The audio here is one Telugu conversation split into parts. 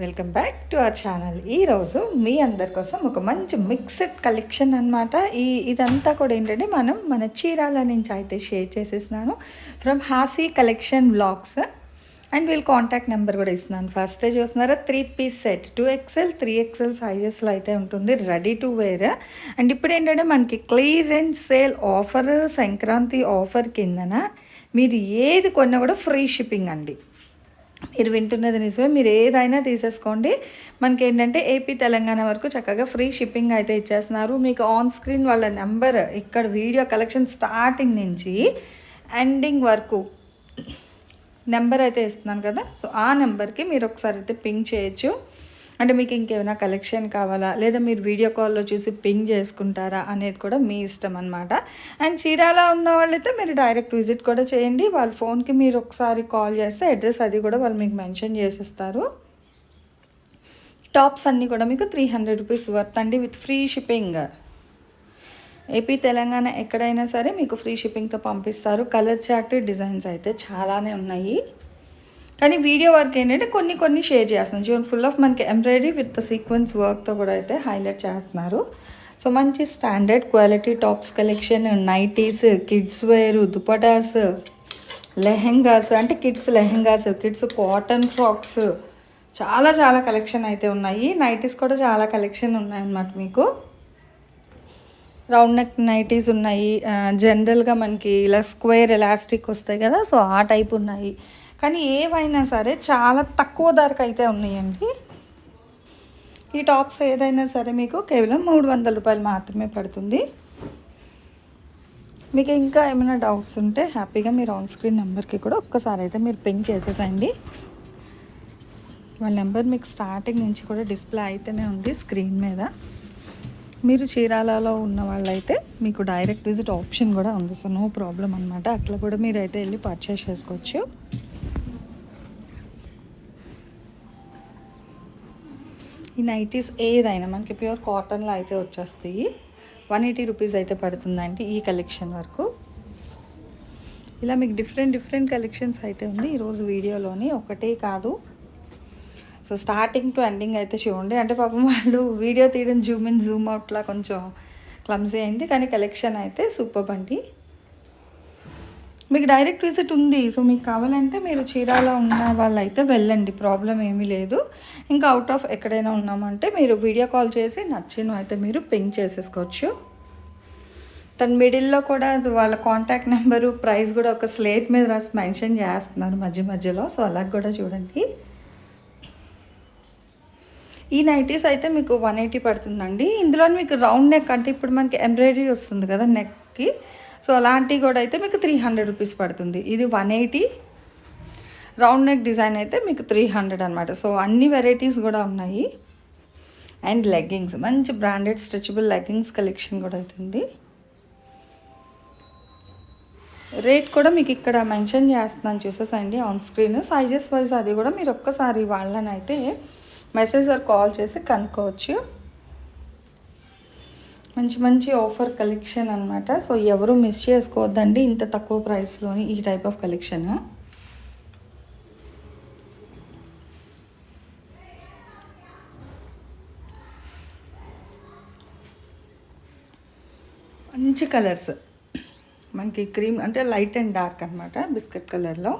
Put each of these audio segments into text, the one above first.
Welcome back to our channel ఈరోజు మీ అందరి కోసం ఒక మంచి మిక్స్డ్ కలెక్షన్ అనమాట ఈ ఇదంతా కూడా ఏంటంటే మనం మన చీరాల నుంచి అయితే share చేసేసినాను. From Hasi collection blogs and వీళ్ళ కాంటాక్ట్ నెంబర్ కూడా ఇస్తున్నాను. ఫస్ట్ చూస్తున్నారా? Three piece set two XL three XL సైజెస్లో అయితే ఉంటుంది. రెడీ టు వేర్ అండ్ ఇప్పుడు ఏంటంటే మనకి clearance sale offer Sankranti offer కిందన మీరు ఏది కొన్నా కూడా ఫ్రీ షిప్పింగ్ అండి. మీరు వింటున్నది నిజమే. మీరు ఏదైనా తీసేసుకోండి. మనకి ఏంటంటే ఏపీ తెలంగాణ వరకు చక్కగా ఫ్రీ షిప్పింగ్ అయితే ఇచ్చేస్తున్నారు. మీకు ఆన్ స్క్రీన్ వాళ్ళ నెంబర్ ఇక్కడ వీడియో కలెక్షన్ స్టార్టింగ్ నుంచి ఎండింగ్ వరకు నెంబర్ అయితే ఇస్తున్నాను కదా. సో ఆ నెంబర్కి మీరు ఒకసారి అయితే పింక్ చేయొచ్చు. అంటే మీకు ఇంకేమైనా కలెక్షన్ కావాలా? లేదా మీరు వీడియో కాల్లో చూసి పింగ్ చేసుకుంటారా అనేది కూడా మీ ఇష్టం అనమాట అండ్ చీరాల ఉన్న వాళ్ళైతే మీరు డైరెక్ట్ విజిట్ కూడా చేయండి. వాళ్ళ ఫోన్కి మీరు ఒకసారి కాల్ చేస్తే అడ్రస్ అది కూడా వాళ్ళు మీకు మెన్షన్ చేసేస్తారు. టాప్స్ అన్నీ కూడా మీకు త్రీ హండ్రెడ్ రూపీస్ వర్త్ అండి with free shipping AP Telangana ఎక్కడైనా సరే మీకు ఫ్రీ షిప్పింగ్తో పంపిస్తారు. కలర్ చార్ట్ డిజైన్స్ అయితే చాలానే ఉన్నాయి. కానీ వీడియో వర్క్ ఏంటంటే కొన్ని కొన్ని షేర్ చేస్తున్నాను. చూడండి ఫుల్ ఆఫ్ మనకి ఎంబ్రాయిడరీ విత్ సీక్వెన్స్ వర్క్తో కూడా అయితే హైలైట్ చేస్తున్నారు. సో మంచి standard quality tops collection nighties kids wear dupattas lehengas అంటే kids lehengas kids cotton frocks చాలా చాలా కలెక్షన్ అయితే ఉన్నాయి. నైటీస్ కూడా చాలా కలెక్షన్ ఉన్నాయన్నమాట మీకు. రౌండ్ నెక్ నైటీస్ ఉన్నాయి. జనరల్గా మనకి ఇలా స్క్వేర్ ఎలాస్టిక్ వస్తాయి కదా సో ఆ టైప్ ఉన్నాయి. కానీ ఏవైనా సరే చాలా తక్కువ ధరకు అయితే ఉన్నాయండి. ఈ టాప్స్ ఏదైనా సరే మీకు కేవలం మూడు వందల రూపాయలు మాత్రమే పడుతుంది. మీకు ఇంకా ఏమైనా డౌట్స్ ఉంటే హ్యాపీగా మీరు ఆన్ స్క్రీన్ నెంబర్కి కూడా ఒక్కసారి అయితే మీరు పింక్ చేసేసండి. వాళ్ళ నెంబర్ మీకు స్టార్టింగ్ నుంచి కూడా డిస్ప్లే అయితేనే ఉంది స్క్రీన్ మీద. మీరు చీరాలలో ఉన్న వాళ్ళైతే మీకు డైరెక్ట్ విజిట్ ఆప్షన్ కూడా ఉంది. సో నో ప్రాబ్లం అనమాట అట్లా కూడా మీరు అయితే వెళ్ళి పర్చేస్ చేసుకోవచ్చు. ఈ నైటీస్ ఏదైనా మనకి ప్యూర్ కాటన్లో అయితే వచ్చేస్తాయి. వన్ ఎయిటీ రూపీస్ అయితే పడుతుందండి ఈ కలెక్షన్ వరకు. ఇలా మీకు డిఫరెంట్ డిఫరెంట్ కలెక్షన్స్ అయితే ఉంది ఈరోజు వీడియోలోని. ఒకటే కాదు. సో స్టార్టింగ్ టు ఎండింగ్ అయితే చూడండి. అంటే పాపం వాళ్ళు వీడియో తీయడం జూమ్ ఇన్ జూమ్ అవుట్లా కొంచెం క్లమ్సీ అయింది. కానీ కలెక్షన్ అయితే సూపర్ అండి. మీకు డైరెక్ట్ విజిట్ ఉంది. సో మీకు కావాలంటే మీరు చీరాల ఉన్న వాళ్ళైతే వెళ్ళండి. ప్రాబ్లం ఏమీ లేదు. ఇంకా అవుట్ ఆఫ్ ఎక్కడైనా ఉన్నామంటే మీరు వీడియో కాల్ చేసి నచ్చిన అయితే మీరు పింక్ చేసేసుకోవచ్చు. తన మిడిల్లో కూడా వాళ్ళ కాంటాక్ట్ నెంబరు ప్రైస్ కూడా ఒక స్లేట్ మీద రాసి మెన్షన్ చేస్తున్నారు మధ్య మధ్యలో. సో అలాగ కూడా చూడండి. ఈ నైటీస్ అయితే మీకు వన్ ఎయిటీ పడుతుందండి. ఇందులో మీకు రౌండ్ నెక్ అంటే ఇప్పుడు మనకి ఎంబ్రాయిడరీ వస్తుంది కదా నెక్కి సో అలాంటివి కూడా అయితే మీకు త్రీ హండ్రెడ్ రూపీస్ పడుతుంది. ఇది one eighty round neck design అయితే మీకు త్రీ హండ్రెడ్ అనమాట సో అన్ని వెరైటీస్ కూడా ఉన్నాయి. అండ్ లెగ్గింగ్స్ మంచి బ్రాండెడ్ స్ట్రెచబుల్ లెగ్గింగ్స్ కలెక్షన్ కూడా అవుతుంది రేట్ కూడా మీకు ఇక్కడ మెన్షన్ చేస్తున్నాను చూసేసండి. ఆన్ స్క్రీన్ సైజెస్ వైజ్ అది కూడా మీరు ఒక్కసారి వాళ్ళని అయితే మెసేజ్ ఆర్ కాల్ చేసి కనుక్కోవచ్చు. మంచి మంచి ఆఫర్ కలెక్షన్ అనమాట సో ఎవరు మిస్ చేసుకోవద్దండి. ఇంత తక్కువ ప్రైస్లోని ఈ టైప్ ఆఫ్ కలెక్షన్ మంచి కలర్స్ మనకి క్రీమ్ అంటే లైట్ అండ్ డార్క్ అనమాట బిస్కెట్ కలర్లో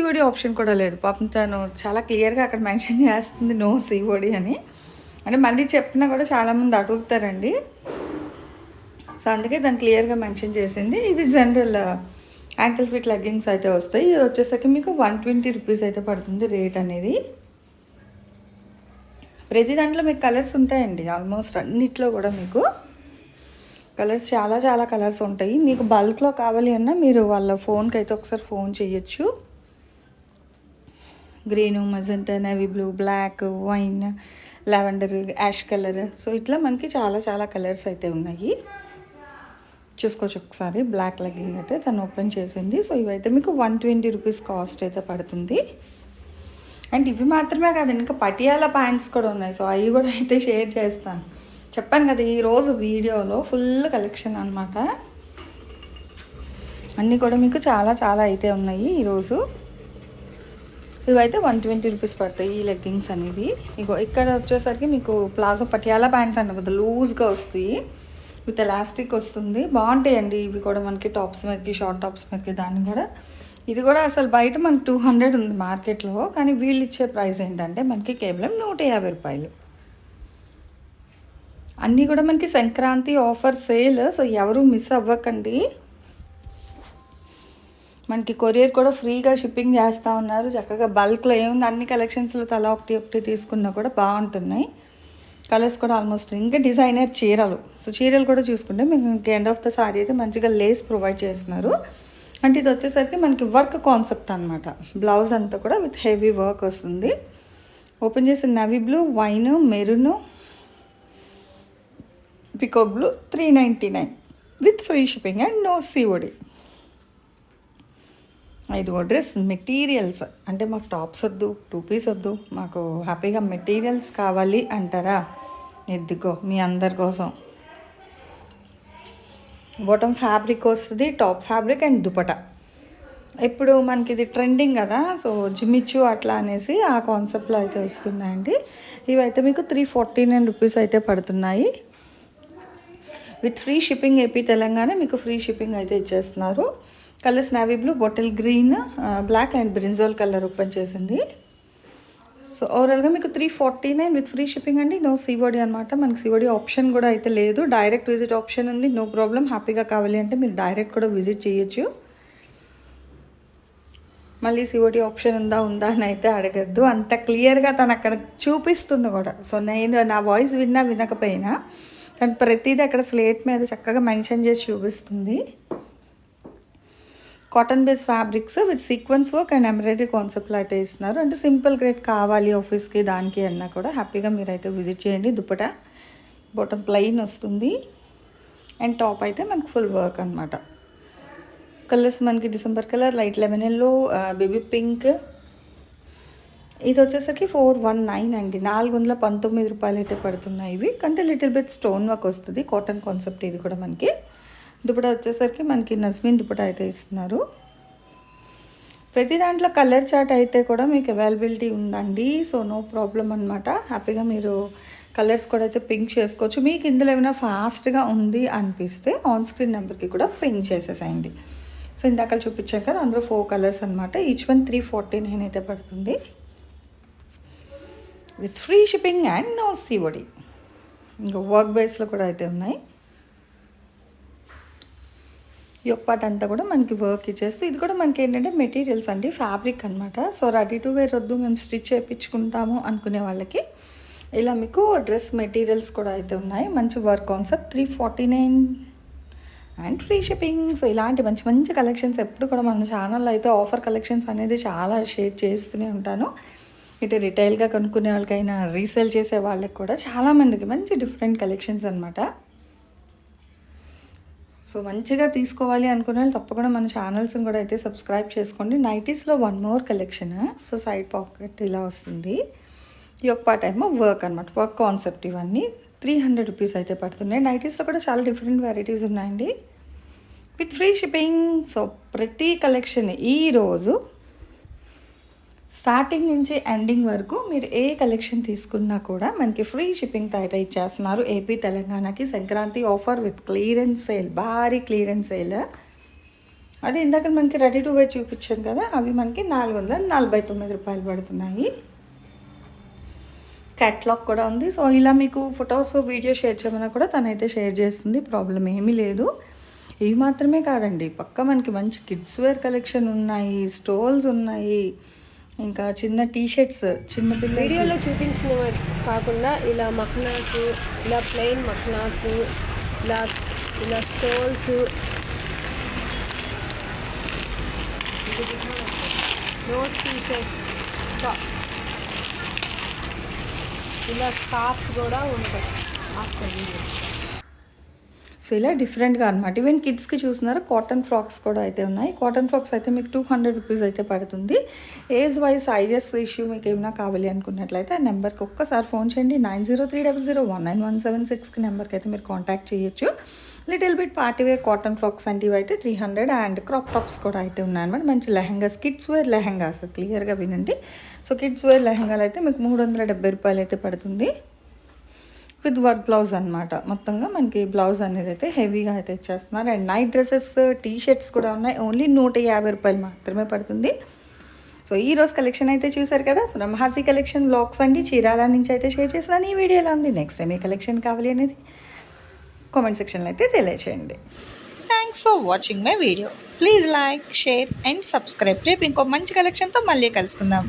సీఓడి ఆప్షన్ కూడా లేదు. పాపం తను చాలా క్లియర్గా అక్కడ మెన్షన్ చేస్తుంది నో సీఓడి అని. అంటే మళ్ళీ చెప్పినా కూడా చాలామంది అడుగుతారండి. సో అందుకే దాన్ని క్లియర్గా మెన్షన్ చేసింది. ఇది జనరల్ యాంకిల్ ఫిట్ లెగ్గింగ్స్ అయితే వస్తాయి. ఇది వచ్చేసరికి మీకు వన్ ట్వంటీ రూపీస్ అయితే పడుతుంది రేట్ అనేది. ప్రతి దాంట్లో మీకు కలర్స్ ఉంటాయండి. ఆల్మోస్ట్ అన్నిట్లో కూడా మీకు కలర్స్ చాలా చాలా కలర్స్ ఉంటాయి. మీకు బల్క్లో కావాలి అన్నా మీరు వాళ్ళ ఫోన్కి అయితే ఒకసారి ఫోన్ చేయొచ్చు. Green magenta navy blue black wine lavender ash colour. So ఇట్లా మనకి చాలా చాలా కలర్స్ అయితే ఉన్నాయి. చూసుకోవచ్చు ఒకసారి. బ్లాక్ లెగ్గింగ్ అయితే తను ఓపెన్ చేసింది. సో ఇవైతే మీకు వన్ ట్వంటీ రూపీస్ కాస్ట్ అయితే పడుతుంది. అండ్ ఇవి మాత్రమే కాదు ఇంకా పటియాల ప్యాంట్స్ కూడా ఉన్నాయి. సో అవి కూడా అయితే షేర్ చేస్తాను. చెప్పాను కదా ఈరోజు వీడియోలో ఫుల్ కలెక్షన్ అనమాట అన్నీ కూడా మీకు చాలా చాలా అయితే ఉన్నాయి ఈరోజు ఇవైతే వన్ ట్వంటీ రూపీస్ పడతాయి ఈ లెగ్గింగ్స్ అనేది. ఇగో ఇక్కడ వచ్చేసరికి మీకు ప్లాజో పటియాలా ప్యాంట్స్ అంట కదా లూజ్గా వస్తాయి. విత్ ఎలాస్టిక్ వస్తుంది. బాగుంటాయండి ఇవి కూడా మనకి టాప్స్ మీదకి షార్ట్ టాప్స్ మీదకి దాన్ని కూడా. ఇది కూడా అసలు బయట మనకి టూ హండ్రెడ్ ఉంది మార్కెట్లో కానీ వీళ్ళు ఇచ్చే ప్రైస్ ఏంటంటే మనకి కేవలం నూట యాభై రూపాయలు. అన్నీ కూడా మనకి సంక్రాంతి ఆఫర్ సేల్ సో ఎవరు మిస్ అవ్వకండి. మనకి కొరియర్ కూడా ఫ్రీగా షిప్పింగ్ చేస్తూ ఉన్నారు. చక్కగా బల్క్లో ఏముంది? అన్ని కలెక్షన్స్లో తలా ఒకటి ఒకటి తీసుకున్నా కూడా బాగుంటున్నాయి. కలర్స్ కూడా ఆల్మోస్ట్ ఇంకా డిజైనర్ చీరలు. సో చీరలు కూడా చూసుకుంటే మీకు ఇంకా ఎండ్ ఆఫ్ ద సారీ అయితే మంచిగా లేస్ ప్రొవైడ్ చేస్తున్నారు. అంటే ఇది వచ్చేసరికి మనకి వర్క్ కాన్సెప్ట్ అనమాట బ్లౌజ్ అంతా కూడా విత్ హెవీ వర్క్ వస్తుంది. ఓపెన్ చేసి navy blue wine maroon peacock blue three ninety nine. With free shipping and no COD ఇదిగో డ్రెస్ మెటీరియల్స్. అంటే మాకు టాప్స్ వద్దు టూ పీస్ వద్దు మాకు హ్యాపీగా మెటీరియల్స్ కావాలి అంటారా? ఎద్దుకో మీ అందరి కోసం. బాటమ్ ఫ్యాబ్రిక్ వస్తుంది టాప్ ఫ్యాబ్రిక్ అండ్ దుపట ఇప్పుడు మనకి ఇది ట్రెండింగ్ కదా సో జిమిచ్చు అట్లా అనేసి ఆ కాన్సెప్ట్లో అయితే వస్తున్నాయండి. ఇవైతే మీకు త్రీ ఫార్టీ నైన్ రూపీస్ అయితే పడుతున్నాయి. With free shipping AP Telangana మీకు ఫ్రీ షిప్పింగ్ అయితే ఇచ్చేస్తున్నారు. Colours navy blue bottle green black and brinjal colour open చేసింది. సో ఓవరాల్గా మీకు three forty nine with free shipping అండి నో సివోడి అనమాట మనకి సివోడి ఆప్షన్ కూడా అయితే లేదు. డైరెక్ట్ విజిట్ ఆప్షన్ ఉంది. నో ప్రాబ్లం హ్యాపీగా కావాలి అంటే మీరు డైరెక్ట్ కూడా విజిట్ చేయొచ్చు. మళ్ళీ సివోడి ఆప్షన్ ఉందా ఉందా అని అయితే అడగద్దు. అంత క్లియర్గా తను అక్కడ చూపిస్తుంది కూడా. సో నేను నా వాయిస్ విన్నా వినకపోయినా కానీ ప్రతిదీ అక్కడ స్లేట్ మీద చక్కగా మెన్షన్ చేసి చూపిస్తుంది. Cotton base fabrics with sequence work and embroidery కాన్సెప్ట్లో అయితే ఇస్తున్నారు. అంటే సింపుల్ గ్రేట్ కావాలి ఆఫీస్కి దానికి అన్నా కూడా హ్యాపీగా మీరు అయితే విజిట్ చేయండి. దుప్పట బాటమ్ ప్లెయిన్ వస్తుంది. అండ్ టాప్ అయితే మనకి ఫుల్ వర్క్ అనమాట కలర్స్ మనకి December colour light lemon yellow baby pink ఇది వచ్చేసరికి ఫోర్ వన్ నైన్ అండి. నాలుగు వందల పంతొమ్మిది రూపాయలు అయితే పడుతున్నాయి ఇవి. కంటే లిటిల్ బిట్ స్టోన్ వర్క్ వస్తుంది. కాటన్ కాన్సెప్ట్ ఇది కూడా మనకి. దుపట వచ్చేసరికి మనకి నజ్మిన్ దుపట అయితే ఇస్తున్నారు. ప్రతి దాంట్లో కలర్ చార్ట్ అయితే కూడా మీకు అవైలబిలిటీ ఉందండి. సో నో ప్రాబ్లం అనమాట హ్యాపీగా మీరు కలర్స్ కూడా అయితే పింక్ చేసుకోవచ్చు. మీకు ఇందులో ఏమైనా ఫాస్ట్గా ఉంది అనిపిస్తే ఆన్ స్క్రీన్ నెంబర్కి కూడా పింక్ చేసేసేయండి. సో ఇందాక చూపించాను కదా అందులో ఫోర్ కలర్స్ అనమాట each one three forty nine అయితే పడుతుంది. With free shipping and no COD. ఇంకా వర్క్ బేస్లో కూడా అయితే ఉన్నాయి. ఈ పార్ట్ అంతా కూడా మనకి వర్క్ ఇచ్చేస్తూ ఇది కూడా మనకి ఏంటంటే మెటీరియల్స్ అండి ఫ్యాబ్రిక్ అనమాట సో రెడీ టు వేర్ వద్దు మేము స్టిచ్ చేయించుకుంటాము అనుకునే వాళ్ళకి. ఇలా మీకు డ్రెస్ మెటీరియల్స్ కూడా అయితే ఉన్నాయి. మంచి work concept three forty nine and free shipping so ఇలాంటి మంచి మంచి కలెక్షన్స్ ఎప్పుడు కూడా మన ఛానల్లో అయితే ఆఫర్ కలెక్షన్స్ అనేది చాలా షేర్ చేస్తూనే ఉంటాను. ఇటు రిటైల్గా కొనుక్కునే వాళ్ళకైనా రీసేల్ చేసే వాళ్ళకి కూడా చాలామందికి మంచి డిఫరెంట్ కలెక్షన్స్ అనమాట సో మంచిగా తీసుకోవాలి అనుకునే వాళ్ళు తప్పకుండా మన ఛానల్స్ని కూడా అయితే సబ్స్క్రైబ్ చేసుకోండి. నైటీస్లో one more collection so side pocket ఇలా వస్తుంది. ఈ యొక్క పార్ట్ ఏమో వర్క్ అనమాట వర్క్ కాన్సెప్ట్ ఇవన్నీ. త్రీ హండ్రెడ్ రూపీస్ అయితే పడుతున్నాయి. నైటీస్లో కూడా చాలా డిఫరెంట్ వెరైటీస్ ఉన్నాయండి. విత్ ఫ్రీ షిప్పింగ్ సో ప్రతి కలెక్షన్ ఈరోజు స్టార్టింగ్ నుంచి ఎండింగ్ వరకు మీరు ఏ కలెక్షన్ తీసుకున్నా కూడా మనకి ఫ్రీ షిప్పింగ్తో అయితే ఇచ్చేస్తున్నారు. ఏపీ తెలంగాణకి Sankranti offer with clearance sale భారీ క్లియరెన్స్ సేల్. అదే ఇందాక మనకి రెడీ టు వేర్ చూపించాను కదా అవి మనకి నాలుగు వందల నలభై తొమ్మిది రూపాయలు పడుతున్నాయి. క్యాట్లాగ్ కూడా ఉంది. సో ఇలా మీకు ఫొటోస్ వీడియో షేర్ చేయమన్నా కూడా తనైతే షేర్ చేస్తుంది. ప్రాబ్లం ఏమీ లేదు. ఇవి మాత్రమే కాదండి పక్క మనకి మంచి కిడ్స్ వేర్ కలెక్షన్ ఉన్నాయి స్టోల్స్ ఉన్నాయి. ఇంకా చిన్న టీ షర్ట్స్ చిన్న పిల్ల వీడియోలో చూపించిన కాకుండా ఇలా మక్నాస్ ఇలా ప్లెయిన్ మఖనాస్ ఇలా ఇలా స్టోల్స్. నోట్ పీసెస్ ఇలా స్కార్ఫ్స్ కూడా ఉంటాయి. ఆఫ్టర్ సో ఇలా డిఫరెంట్గా అనమాట ఈవెన్ కిడ్స్కి చూసినారా కాటన్ ఫ్రాక్స్ కూడా అయితే ఉన్నాయి. కాటన్ ఫ్రాక్స్ అయితే మీకు టూ హండ్రెడ్ రూపీస్ అయితే పడుతుంది. ఏజ్ వైజ్ సైజెస్ ఇష్యూ మీకు ఏమైనా కావాలి అనుకున్నట్లయితే ఆ నెంబర్కి ఒక్కసారి ఫోన్ చేయండి. Nine zero three double zero one nine one seven సిక్స్కి నెంబర్కి అయితే మీరు కాంటాక్ట్ చేయొచ్చు. Little bit party wear cotton frocks అంటివి అయితే three hundred and crop tops కూడా అయితే ఉన్నాయన్నమాట. మంచి లెహంగాస్ కిడ్స్ వేర్ లెహంగాస్ క్లియర్గా వినండి. సో కిడ్స్ వేర్ లెహంగాలు అయితే మీకు మూడు వందల డెబ్బై రూపాయలు అయితే పడుతుంది. విత్ వర్క్ బ్లౌజ్ అనమాట మొత్తంగా మనకి బ్లౌజ్ అనేది అయితే హెవీగా అయితే ఇచ్చేస్తున్నారు. And night dresses T shirts కూడా ఉన్నాయి. ఓన్లీ నూట యాభై రూపాయలు మాత్రమే పడుతుంది. సో ఈ రోజు కలెక్షన్ అయితే చూసారు కదా? ఫ్రమ్ హాసీ కలెక్షన్ బ్లాగ్స్ అండి. చీరాల నుంచి అయితే షేర్ చేసినాను ఈ వీడియోలో ఉంది. నెక్స్ట్ టైం ఏ కలెక్షన్ కావాలి అనేది కామెంట్ సెక్షన్లో అయితే తెలియచేయండి. Thanks for watching my video please like share and subscribe రేపు ఇంకో మంచి కలెక్షన్తో మళ్ళీ కలుసుకుందాం.